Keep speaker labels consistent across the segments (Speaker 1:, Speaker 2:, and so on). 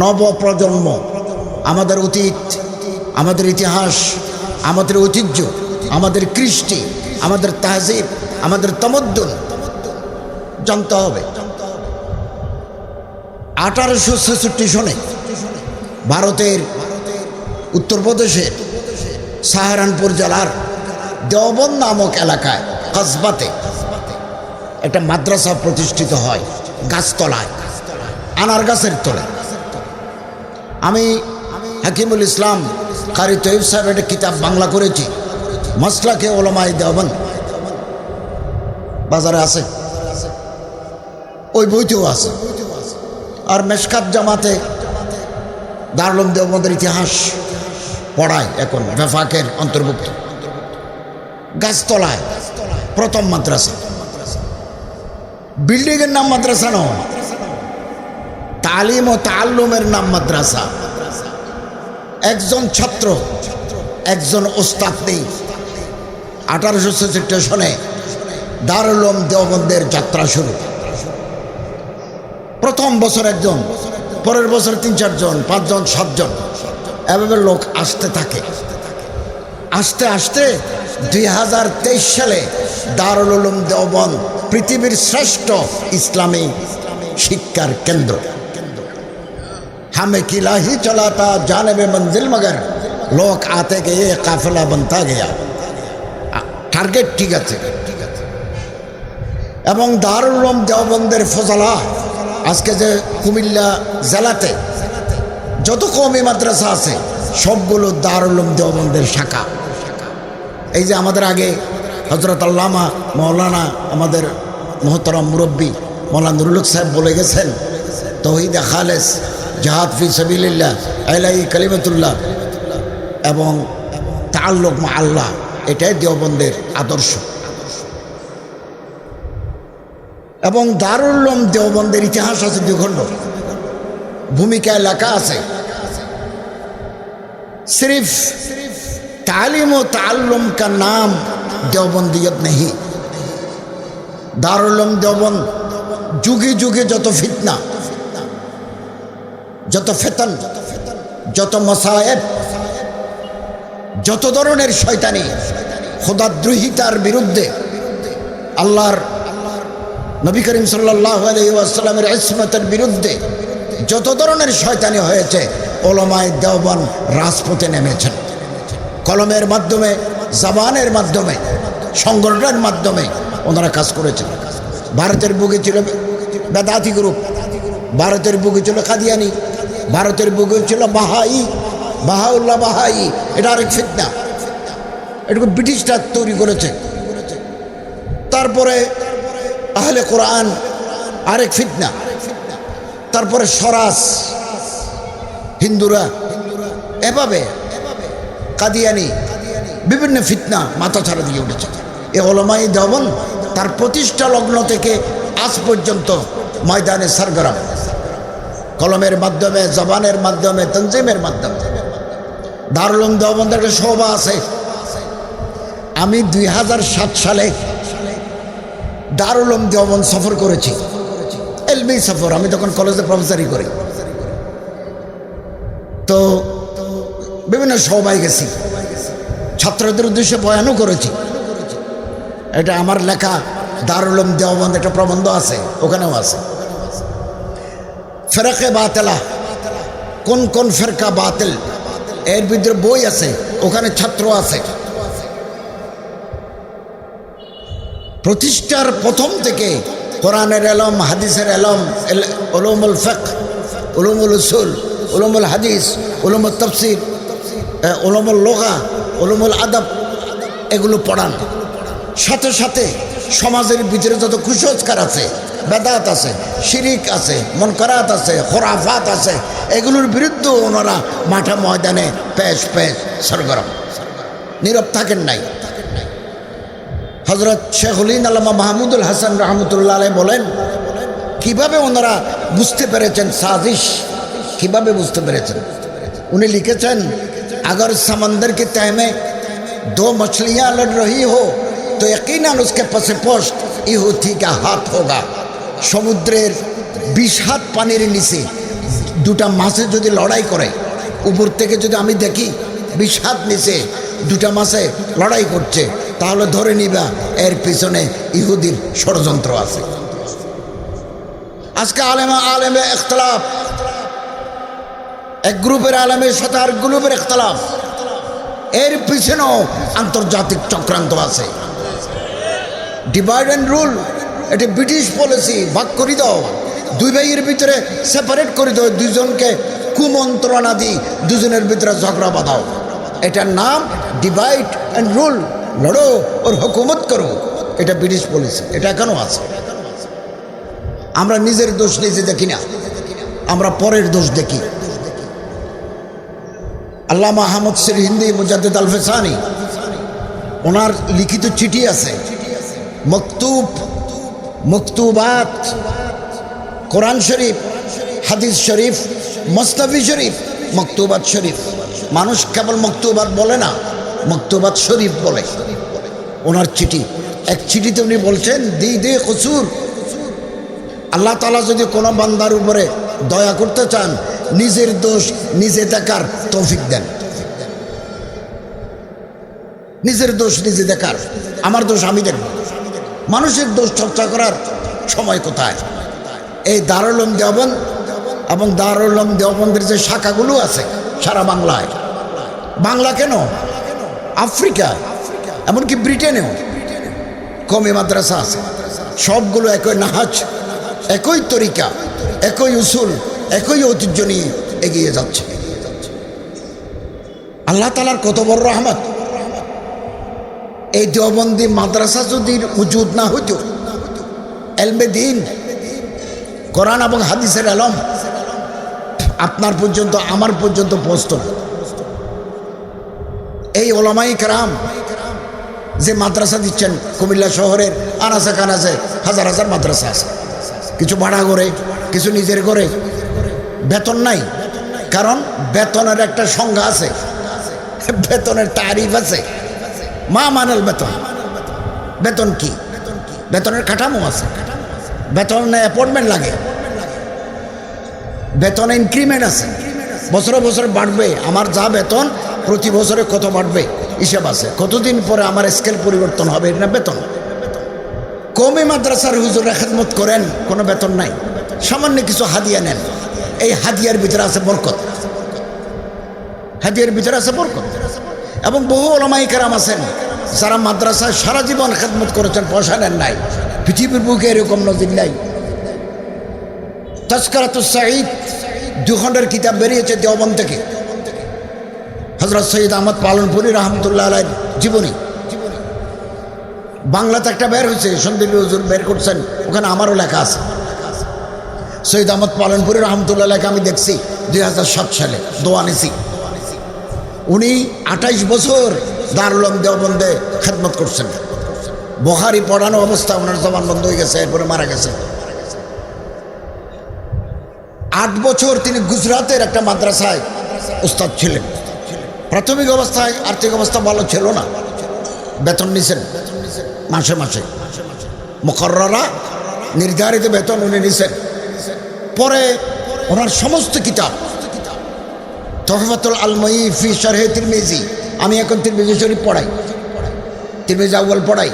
Speaker 1: নবপ্রজন্ম, আমাদের অতীত, আমাদের ইতিহাস, আমাদের ঐতিহ্য, আমাদের কৃষ্টি, আমাদের তাহজিব, আমাদের তমদ্দুন জানতে হবে। আঠারোশো ছেষট্টি সনে ভারতের উত্তরপ্রদেশের সাহারানপুর জেলার দেওবন নামক এলাকায় কসবাতে একটা মাদ্রাসা প্রতিষ্ঠিত হয় গাছতলায় আনার গাছের তলায়। আমি হাকিমুল ইসলাম কারি তৈব সাহেব একটা কিতাব বাংলা করেছি। মশলাকে ওলামাই দেওয়ান। বাজারে আছে। ওই বইতেও আছে। আর মেশকাত জামাতে দারুলম দেওবন্দের ইতিহাস পড়ায় এখন বেফাকের অন্তর্ভুক্ত। গাছতলায় প্রথম মাদ্রাসা। বিল্ডিংয়ের নাম মাদ্রাসা নয় তালিম ও তাল্লুমের নাম মাদ্রাসা। একজন ছাত্র, একজন ওস্তাদ নেই। আঠারোশো ছেষট্টি সনে দারুলম দেওবন্দের যাত্রা শুরু। প্রথম বছর একজন, পরের বছর তিন চারজন, পাঁচজন, সাতজন। এভাবে লোক আসতে থাকে। আসতে আসতে দুই হাজার তেইশ সালে দারুল উলুম দেওবন্দ পৃথিবীর শ্রেষ্ঠ ইসলামী শিক্ষার কেন্দ্র। हमें किला ही चला था जाने में मंजिल मगर लोग आते गए काफिला बनता गया টার্গেট ঠিক আছে এবং দারুল উলুম দেওবন্দের ফজলা আজকে যে কুমিল্লা জেলাতে যত কমই মাদ্রাসা আছে সবগুলো দারুল উলুম দেওবন্দের শাখা এই যে আমাদের আগে হজরত আল্লামা মৌলানা আমাদের মহতরম মুরব্বী মৌলানা নুরুল হক সাহেব বলে গেছেন তহিদ খালেস জাহাদ ফি সাবিল্লাহ আইলাই কালিমাতুল্লাহ এবং তাল্লুক মা আল্লাহ, এটাই দেওবন্দের আদর্শ। এবং দারুল্লম দেওবন্দের ইতিহাস আছে দুখণ্ড ভূমিকা লেখা আছে সিফ তালিম ও তাল্লুম কা নাম দেওবন্দিয়ত নেই দারুল্লম দেওবন্দ, যুগে যুগে যত ফিতনা যত ফেতন, যত মসায়েব, যত ধরনের শয়তানি, খোদাদ্রোহিতার বিরুদ্ধে আল্লাহর নবী করিম সাল্লাহ ইসমতের বিরুদ্ধে যত ধরনের শয়তানি হয়েছে, ওলমায় দেওবন রাজপথে নেমেছেন। কলমের মাধ্যমে, জাবানের মাধ্যমে, সংগঠনের মাধ্যমে ওনারা কাজ করেছেন। ভারতের বুকে ছিল বেদাতি গ্রুপ, ভারতের বুকে ছিল কাদিয়ানি ভারতের বুকে ছিল বাহাই, বাহাউল্লাহ বাহাই, এটা আরেক ফিতনা। এটুকু ব্রিটিশরা তৈরি করেছে। তারপরে আহলে কোরআন আরেক ফিতনা। তারপরে স্বরাজ, হিন্দুরা এভাবে কাদিয়ানি বিভিন্ন ফিতনা মাথা ছাড়া দিয়ে উঠেছে। এ ওলমাই দেওবন তার প্রতিষ্ঠা লগ্ন থেকে আজ পর্যন্ত ময়দানে সরগরম। কলমের মাধ্যমে, জবানের মাধ্যমে তঞ্জিমের মাধ্যমে। দারুলুম দেওবন্দের একটা শোভা আছে। আমি দুই হাজার সাত সালে দারুলুম দেওবন্দ সফর করেছি। এলবি সফর, আমি তখন কলেজে প্রফেসারি করি। তো বিভিন্ন সবাই গেছি। ছাত্রদের উদ্দেশ্যে বয়ানও করেছি। এটা আমার লেখা দারুলম দেওবন্দ একটা প্রবন্ধ আছে, ওখানেও আছে। ফেরাকে বাতেলা। কোন কোন ফেরকা বাতিল? এর ভিতরে বই আছে, ওখানে ছাত্র আছে। প্রতিষ্ঠার প্রথম থেকে কোরআনের এলম, হাদিসের এলম ওলমুল ফেক উলুমুল উসুল, উলুমুল হাদিস, উলুমুল তফসির উলুমুল লোগা, উলুমুল আদব, এগুলো পড়ান। সাথে সাথে সমাজের ভিতরে যত কুসংস্কার আছে, বেদাত আছে, শিরিক আছে, মনকরাত আছে হরাফাত আছে, এগুলোর বিরুদ্ধে ওনারা মাঠা ময়দানে পেশ পেশ সরগরম। নীরব থাকেন নাই। হজরত শেখুলিন আলামা মাহমুদুল হাসান রহমতুল্লাহ আলাই বলেন, কীভাবে ওনারা বুঝতে পেরেছেন সাজিশ? কীভাবে বুঝতে পেরেছেন? উনি লিখেছেন, আগর সামন্দর তেমে দো মছলিয়া লড় রহি হোক तो यकीनन उसके पसे पोस्ट ইহুতি কা হাত হোগা সমুদ্রের বিষ হাত পানির নিচে দুটা মাছে যদি লড়াই করে উপর থেকে যদি আমি দেখি বিষ হাত নিচে দুটা মাছে লড়াই করছে তাহলে ধরে নিবা এর পিছনে ইহুদির ষড়যন্ত্র আছে আজকে আলেমা আলেমে এখতলাফ এক গ্রুপের আলেমের সাথে আর গ্রুপের এখতলাফ এর পিছনেও আন্তর্জাতিক চক্রান্ত আছে ডিভাইড অ্যান্ড রুল এটি ব্রিটিশ পলিসি ভাগ করে দাও দুই ভাইয়ের ভিতরে সেপারেট করে দাও দুজনকে কুমন্ত্রণা দিই, দুজনের ভিতরে ঝগড়া বাঁধাও। এটার নাম ডিভাইড অ্যান্ড রুল লড়ো ওর হুকুমত করো। এটা ব্রিটিশ পলিসি এটা এখনও আছে। আমরা নিজের দোষ নিজে দেখি না। আমরা পরের দোষ দেখি। আল্লাহ মাহমদ সির হিন্দি মুজাদ্দিদ আল ফেসানি ওনার লিখিত চিঠি আছে। মকতুব, মকতুবাত, কোরআন শরীফ, হাদিস শরীফ, মস্তাফি শরীফ, মকতুবাত শরীফ। মানুষ কেবল মকতুবাত বলে না, মকতুবাত শরীফ বলে। ওনার চিঠি, এক চিঠিতে উনি বলছেন দি দে কসুর আল্লাহ তালা যদি কোনো বান্দার উপরে দয়া করতে চান, নিজের দোষ নিজে দেখার তৌফিক দেন। নিজের দোষ নিজে দেখার। আমার দোষ আমি দেখব। মানুষের দোষ চর্চা করার সময় কোথায়? এই দারুলম দেওবন এবং দারুলম দেওবন্দের যে শাখাগুলো আছে সারা বাংলায়। বাংলা কেন? আফ্রিকা, এমনকি ব্রিটেনেও কমে মাদ্রাসা আছে। সবগুলো একই নাহাজ, একই তরিকা, একই উসুল, একই ঐতিহ্য নিয়ে এগিয়ে যাচ্ছে। আল্লাহ তালার কত বড় রহমত। এই দেওবন্দি মাদ্রাসা যদি উজুদ না হইতো, এলমে দিন, কোরআন এবং হাদিসের আলম, আপনার পর্যন্ত, আমার পর্যন্ত পৌঁছত এই ওলামাই কারাম যে মাদ্রাসা দিচ্ছেন, কুমিল্লা শহরের আনাসে কানাসে হাজার হাজার মাদ্রাসা আছে। কিছু ভাড়া করে, কিছু নিজের করে, বেতন নাই। কারণ বেতনের একটা সংজ্ঞা আছে, বেতনের তারিফ আছে। মা মানেল বেতন। বেতন কি? বেতনের কাঠামো আছে। বেতনে অ্যাপয়েন্টমেন্ট লাগে। বেতনে ইনক্রিমেন্ট আছে। বছরে বছরে বাড়বে। আমার যা বেতন, প্রতি বছরে কত বাড়বে? হিসাব আছে। কতদিন পরে আমার স্কেল পরিবর্তন হবে? না বেতন। কমে মাদ্রাসার হুজুর খেদমত করেন, কোনো বেতন নাই। সামান্য কিছু হাদিয়া নেন। এই হাদিয়ার ভিতরে আছে বরকত। হাদিয়ার ভিতরে আছে বরকত। এবং বহু ওলামাই কারাম আছেন, যারা মাদ্রাসায় সারা জীবন খেদমত করেছেন, পয়সা নেন নাই। পৃথিবীর বুকে এরকম নজির নাই। তস্করাত সাঈদ দু খণ্ডের কিতাব বেরিয়েছে দেওবন থেকে। হজরত সৈয়দ আহমদ পালনপুরি রহমতুল্লাহ আলাই জীবনী। বাংলাতে একটা বের হয়েছে সন্দীপ হুজুর বের করছেন, ওখানে আমারও লেখা আছে। সৈয়দ আহমদ পালনপুরি রহমতুল্লাহ লেখা আমি দেখছি, দুই হাজার সাত সালে দোয়ানিসি উনি আঠাইশ বছর দারুলম দেওবন্দে খেদমত করছেন। বহারি পড়ানো অবস্থা ওনার জবান বন্ধ হয়ে গেছে, এরপরে মারা গেছে। আট বছর তিনি গুজরাতের একটা মাদ্রাসায় উস্তাদ ছিলেন। প্রাথমিক অবস্থায় আর্থিক অবস্থা ভালো ছিল না। বেতন নিছেন মাসে মাসে। মকররা নির্ধারিত বেতন উনি নিছেন। পরে ওনার সমস্ত কিতাব তহফাতুল আলময়ী ফি শারহে তিরমিজি। আমি এখন তিরমিজি শরীফ পড়াই। তিরমিজি আউ্বাল পড়াই।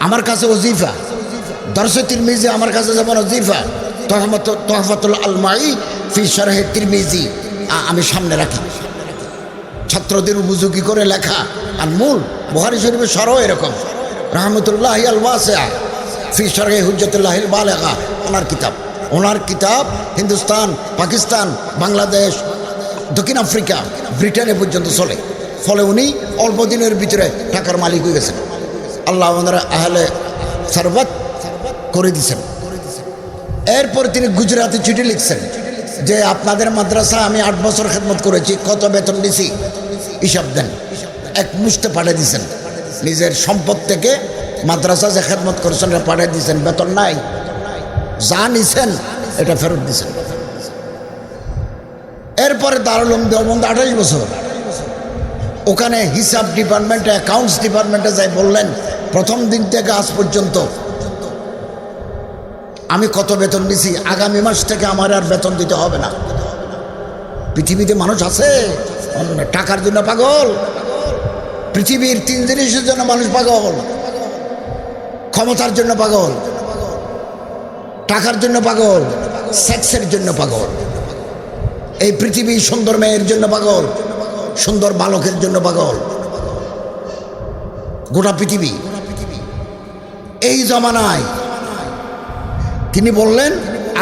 Speaker 1: আমার কাছে ওজিফা। দর্শে তিরমিজি আমার কাছে যেমন ওজিফা। তহমত তহফাতুল আলমাই ফি শারহে তিরমিজি। আমি সামনে রাখি। ছাত্রদের উপযোগী করে লেখা। আর মূল বুহারি শরীফের সরও এরকম। রহমতুল্লাহ আল ওয়াসিয়া। ফি শরহে হুজ্জতুল্লাহ বালেগা। ওনার কিতাব। ওনার কিতাব হিন্দুস্তান, পাকিস্তান, বাংলাদেশ দক্ষিণ আফ্রিকা ব্রিটেনে পর্যন্ত চলে। ফলে উনি অল্প দিনের ভিতরে টাকার মালিক হয়ে গেছেন। আল্লাহ ওনারা আহলে সারবত করে দিছেন এরপর তিনি গুজরাতে চিঠি লিখছেন যে, আপনাদের মাদ্রাসা আমি আট বছর খেদমত করেছি, কত বেতন দিছি? হিসাব দেন। এক মুষ্টে পাঠিয়ে দিছেন নিজের সম্পদ থেকে মাদ্রাসা যে খেদমত করেছেন পাঠিয়ে দিয়েছেন। বেতন নাই। যা নিছেন, এটা ফেরত দিছেন এরপরে দারুলম দেওবন্দ আঠাশ বছর। ওখানে হিসাব ডিপার্টমেন্টে অ্যাকাউন্টস ডিপার্টমেন্টে যাই বললেন, প্রথম দিন থেকে আজ পর্যন্ত আমি কত বেতন দিছি, আগামী মাস থেকে আমার আর বেতন দিতে হবে না। পৃথিবীতে মানুষ আছে টাকার জন্য পাগল। পৃথিবীর তিন জিনিসের জন্য মানুষ পাগল। ক্ষমতার জন্য পাগল। টাকার জন্য পাগল। সেক্সের জন্য পাগল। এই পৃথিবী সুন্দর মেয়ের জন্য পাগল, সুন্দর বালকের জন্য পাগল। গোটা পৃথিবী। এই জমানায় তিনি বললেন,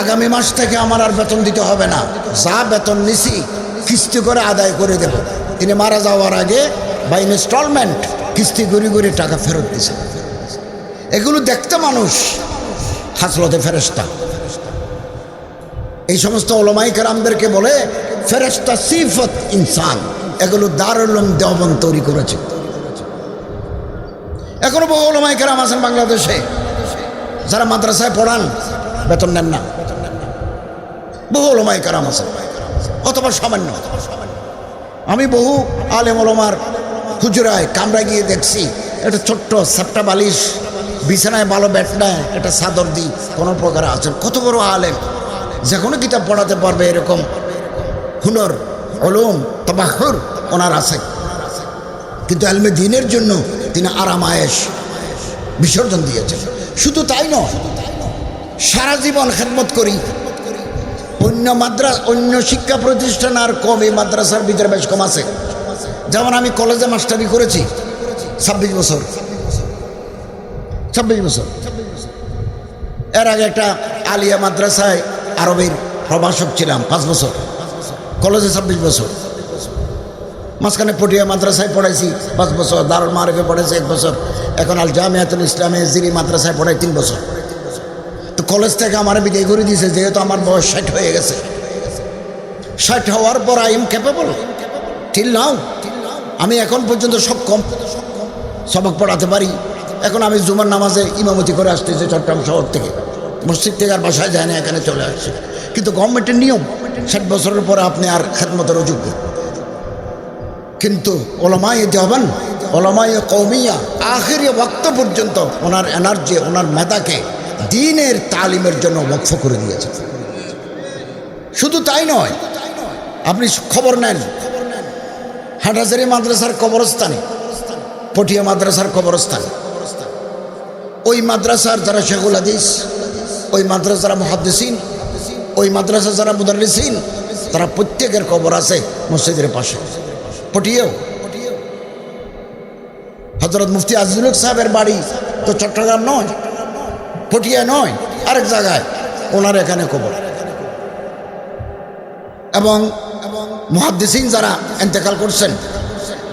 Speaker 1: আগামী মাস থেকে আমার আর বেতন দিতে হবে না। যা বেতন নিছি, কিস্তি করে আদায় করে দেব। তিনি মারা যাওয়ার আগে বা ইনস্টলমেন্ট কিস্তি করে করে টাকা ফেরত দিছে এগুলো দেখতে মানুষ হাসলতে ফেরেস্তা এই সমস্ত ওলমাই বলে ফেরেস্তা সিফত ইনসান। এগুলো দারুলম দেওবন তৈরি করেছে। এখনও বহু ওলমাই কেরাম আছেন বাংলাদেশে। যারা মাদ্রাসায় পড়ান, বেতন নেন না। বহু ওলমাই কেরাম আছেন। অথবা সামান্য। আমি বহু আলেম ওলমার হুজুরায় কামরা গিয়ে দেখছি, একটা ছোট্ট সাপটা বালিশ, বিছানায় ভালো ব্যাট নেয়, একটা চাদর দিই, কোনো প্রকার আছেন কত বড় আলেম। যে কোনো কিতাব পড়াতে পারবে এরকম হুনর অলম তবাহর ওনার আছে। কিন্তু আলমে দিনের জন্য তিনি আরাম আয়েস বিসর্জন দিয়েছেন। শুধু তাই নয়, সারা জীবন খেদমত করি। অন্য মাদ্রাস অন্য শিক্ষা প্রতিষ্ঠান আর কম এই মাদ্রাসার ভিতরে বেশ কম আছে। যেমন আমি কলেজে মাস্টারি করেছি, ছাব্বিশ বছর। ছাব্বিশ বছর। এর আগে একটা আলিয়া মাদ্রাসায় আরবের প্রভাষক ছিলাম পাঁচ বছর, কলেজে ছাব্বিশ বছর। মাঝখানে পটিয়া মাদ্রাসায় পড়াইছি পাঁচ বছর, দারুল মারেফে পড়াইছি এক বছর, এখন আল জামিয়াতুল ইসলামে জিরি মাদ্রাসায় পড়াই তিন বছর। তো কলেজ থেকে আমার বিদায় করে দিয়েছে যেহেতু আমার বয়স ষাট হয়ে গেছে। ষাট হওয়ার পর আই এম ক্যাপেবল ঠিক নাও আমি এখন পর্যন্ত সক্ষম। সবক পড়াতে পারি। এখন আমি জুমার নামাজে ইমামতি করে আসতেছি চট্টগ্রাম শহর থেকে। মসজিদ থেকে আর বাসায় যায় না, এখানে চলে আসছে। কিন্তু গভর্নমেন্টের নিয়ম, ষাট বছরের পরে আপনি আর খেদমতের অযোগ্য। কিন্তু ওলামাই দেওয়ান ওলামাই কৌমিয়া আখেরি বক্ত পর্যন্ত ওনার এনার্জি ওনার মেধাকে দিনের তালিমের জন্য বক্ফ করে দিয়েছে। শুধু তাই নয়, আপনি খবর নেন। হাটাজারি মাদ্রাসার কবরস্থানে, পটিয়া মাদ্রাসার কবরস্থানে। ওই মাদ্রাসার যারা শেখুল হাদিস ওই মাদ্রাসা যারা মহাদ্দিসিন, ওই মাদ্রাসা যারা মুদারিসিন তারা প্রত্যেকের কবর আছে মসজিদের পাশে। পটিয়েও। হজরত মুফতি আজিজুল সাহেবের বাড়ি তো চট্টগ্রাম নয়, পটিয়া নয়, আরেক জায়গায় ওনার এখানে কবর। এবং মহাদ্দিসিন যারা এন্তেকাল করছেন,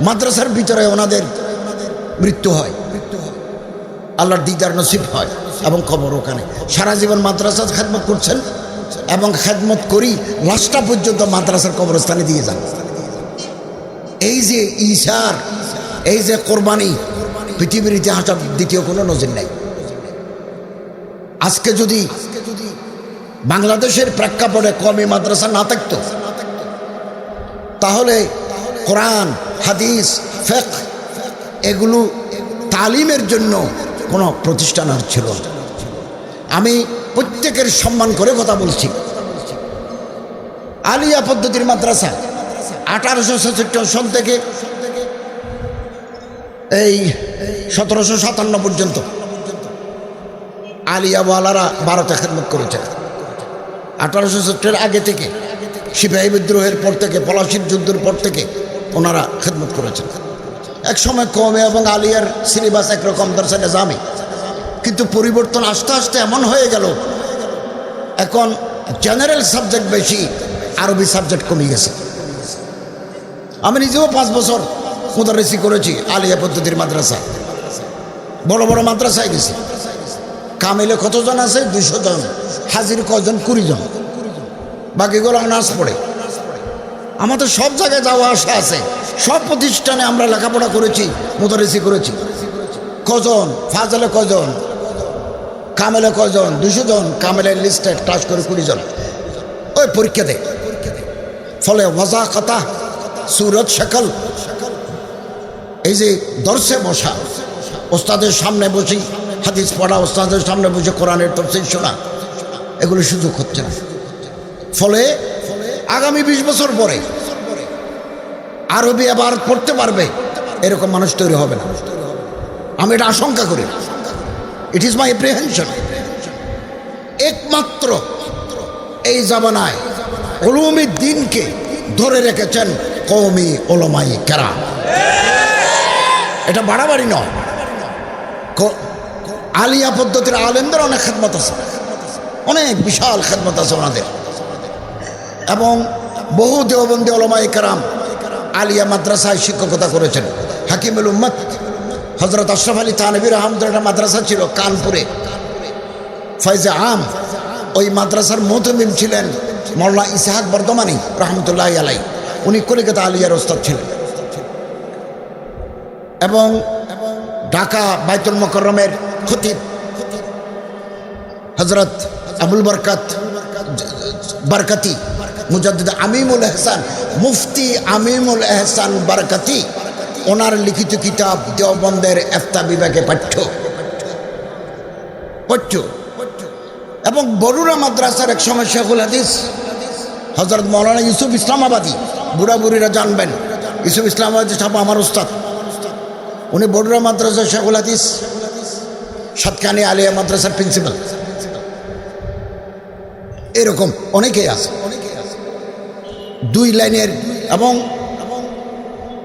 Speaker 1: মাদ্রাসার ভিতরে ওনাদের মৃত্যু হয়। আল্লাহর দিদার নসিব হয়। এবং খবর ওখানে। সারা জীবন মাদ্রাসা খেদমত করছেন এবং খেদমত করি লাস্টটা পর্যন্ত মাদ্রাসার কবরস্থানে দিয়ে যান। এই যে ঈশার, এই যে কোরবানি, পৃথিবীর ইতিহাসের দ্বিতীয় কোনো নজির নেই। আজকে যদি বাংলাদেশের প্রেক্ষাপটে কমই মাদ্রাসা না থাকতো, তাহলে কোরআন, হাদিস ফেক এগুলো তালিমের জন্য কোনো প্রতিষ্ঠান আর ছিল আমি প্রত্যেকের সম্মান করে কথা বলছি। আলিয়া পদ্ধতির মাদ্রাসা, আঠারোশো ছেষট্টি সন থেকে এই সতেরোশো সাতান্ন পর্যন্ত আলিয়াওয়ালারা ভারতে খেদমত করেছে আঠারোশো সত্তরের আগে থেকে সিপাহী বিদ্রোহের পর থেকে, পলাশির যুদ্ধের পর থেকে ওনারা খেদমত করেছেন। এক সময় কমে এবং আলিয়ার সিলেবাস একরকম দর্শনে জামে কিন্তু পরিবর্তন আস্তে আস্তে এমন হয়ে গেল, এখন জেনারেল সাবজেক্ট বেশি, আরবি সাবজেক্ট কমে গেছে। আমি নিজেও পাঁচ বছর মুদারেসি করেছি, আলিয়া পদ্ধতির মাদ্রাসা। বড় বড় মাদ্রাসায় গেছি। কামিলে কতজন আছে? দুশো জন। হাজির কজন কুড়ি জন। বাকিগুলো অনার্স পড়ে। আমাদের সব জায়গায় যাওয়া আসা আছে। সব প্রতিষ্ঠানে আমরা লেখাপড়া করেছি, মুদারেসি করেছি। কজন? ফাজলে কজন? কামেলে কজন? দুশো জন। কামেলের লিস্টে টাচ করে কুড়ি জন। ওই পরীক্ষা দেয় ফলে ওয়াজা কথা সুরত শেখল এই যে দর্শে বসা, ওস্তাদের সামনে বসি, হাদিস পড়া, ওস্তাদের সামনে বসে কোরআনের তফসিল শোনা, এগুলো সুযোগ হচ্ছে না। ফলে আগামী বিশ বছর পরে আরবি আবার পড়তে পারবে, এরকম মানুষ তৈরি হবে না। আমি এটা আশঙ্কা করি। ইট ইজ মাই এপ্রিহেনশন একমাত্র এই জামানায় অলুমি দিনকে ধরে রেখেছেন কৌমি ওলমাই কেরা এটা বাড়াবাড়ি নয়। আলিয়া পদ্ধতির আলেমদের অনেক খেদমত আছে। অনেক বিশাল খেদমত আছে ওনাদের। এবং বহু দেওবন্দি ওলমাই কারাম আলিয়া মাদ্রাসায় শিক্ষকতা করেছেন। হাকিমুল উম্মত হজরত আশরফ আলী থানবির আহমদের একটা মাদ্রাসা ছিল কানপুরে। ফয়জে আম ওই মাদ্রাসার মতমিম ছিলেন মৌলানা ইসাহাক বর্ধমানি রহমতুল্লাহ আলাই উনি কলিকাতা আলিয়ার ওস্তাদ ছিলেন। এবং ঢাকা বাইতুল মোকরমের খতিব হজরত আবুল বরকাত বরকতি মুজাদ্দিদ আমিমুল এহসান, মুফতি আমিমুল এহসান বারকাতি, ওনার লিখিত কিতাব দেওবন্দের এফতা বিভাগে পাঠ্য। পাঠ্য। এবং বরুরা মাদ্রাসার এক সময় শেখুল হাদিস হজরত মৌলানা ইউসুফ ইসলামাবাদী বুড়া বুড়িরা জানবেন। ইউসুফ ইসলামাবাদী সাহেব আমার উস্তাদ। উনি বড়ুরা মাদ্রাসার শেখুল হাদিস, সাতকানি আলিয়া মাদ্রাসার প্রিন্সিপাল। এরকম অনেকেই আছে। দুই লাইনের এবং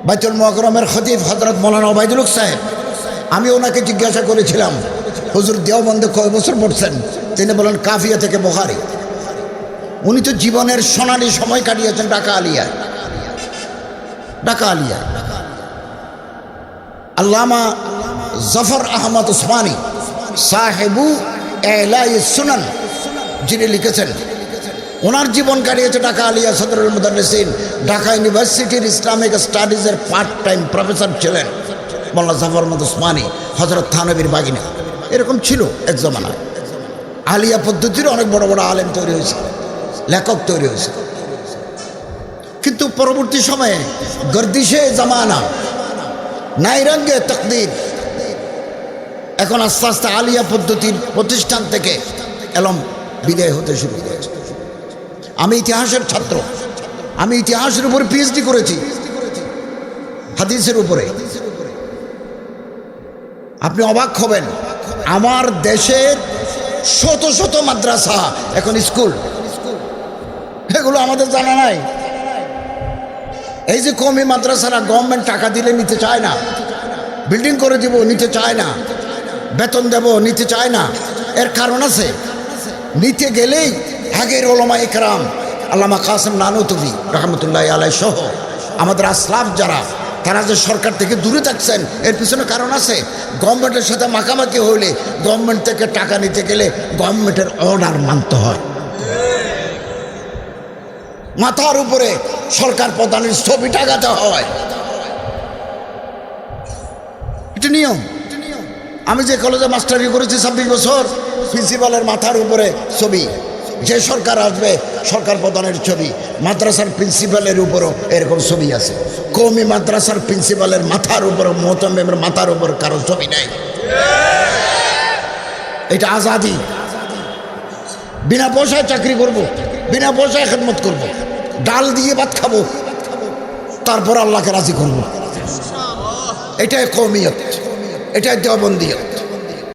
Speaker 1: বাইতুল মহরমের খতিব হজরত মৌলানা ওবায়দুল সাহেব, আমি ওনাকে জিজ্ঞাসা করেছিলাম, হুজুর, দেওবন্দে কয় বছর পড়ছেন? তিনি বলেন, কাফিয়া থেকে বোহারি উনি তো জীবনের সোনালি সময় কাটিয়েছেন, ঢাকা আলিয়ায়। ঢাকা আলিয়ায়। আল্লামা জফর আহমদ উসমানী সাহেবু এলাই সুনান যিনি লিখেছেন ওনার জীবন কাটিয়েছে ঢাকা আলিয়া সদরুল মুদারিসিন ঢাকা ইউনিভার্সিটির ইসলামিক স্টাডিজের পার্ট টাইম প্রফেসর ছিলেন মোল্লা জাফর আহমদ উসমানী হজরত থানবীর বাগিনা। এরকম ছিল এক জমানায়। আলিয়া পদ্ধতির অনেক বড় বড় আলেম তৈরি হয়েছে, লেখক তৈরি হয়েছে। কিন্তু পরবর্তী সময়ে গর্দিশে জামানা, নাইরঙ্গে তকদির, এখন আস্তে আস্তে আলিয়া পদ্ধতির প্রতিষ্ঠান থেকে এলম বিদায় হতে শুরু করেছে। আমি ইতিহাসের ছাত্র। আমি ইতিহাসের উপরে পিএইচডি করেছি। হাদিসের উপরে। আপনি অবাক হবেন, আমার দেশের শত শত মাদ্রাসা এখন স্কুল। এগুলো আমাদের জানা নাই। এই যে কমি মাদ্রাসারা গভর্নমেন্ট টাকা দিলে নিতে চায় না বিল্ডিং করে দিব নিতে চায় না, বেতন দেব নিতে চায় না, এর কারণ আছে। নিতে গেলেই আগের ওলমা ইকরাম আল্লামা কাসেম নানুতুবি রহমতুল্লাহ আলাই সহ আমাদের আসলাফ যারা, তারা যে সরকার থেকে দূরে থাকছেন, এর পিছনে কারণ আছে, গভর্নমেন্টের সাথে মাখামাখি হইলে গভর্নমেন্ট থেকে টাকা নিতে গেলে গভর্নমেন্টের অর্ডার মানতে হয়। মাথার উপরে সরকার প্রধানের ছবি টাকাতে হয়। এটা নিয়ম। আমি যে কলেজে মাস্টারি করেছি ছাব্বিশ বছর প্রিন্সিপালের মাথার উপরে ছবি। যে সরকার আসবে, সরকার প্রধানের ছবি, মাদ্রাসার প্রিন্সিপালের উপরও এরকম ছবি আছে কৌমি মাদ্রাসার প্রিন্সিপালের মাথার উপর মোহতমের মাথার উপর কারও ছবি নাই এটা আজাদি বিনা পয়সায় চাকরি করব। বিনা পয়সায় খেদমত করব। ডাল দিয়ে ভাত খাব, তারপর আল্লাহকে রাজি করব। এটাই কৌমিয়ত এটাই দেওবন্দিয়ত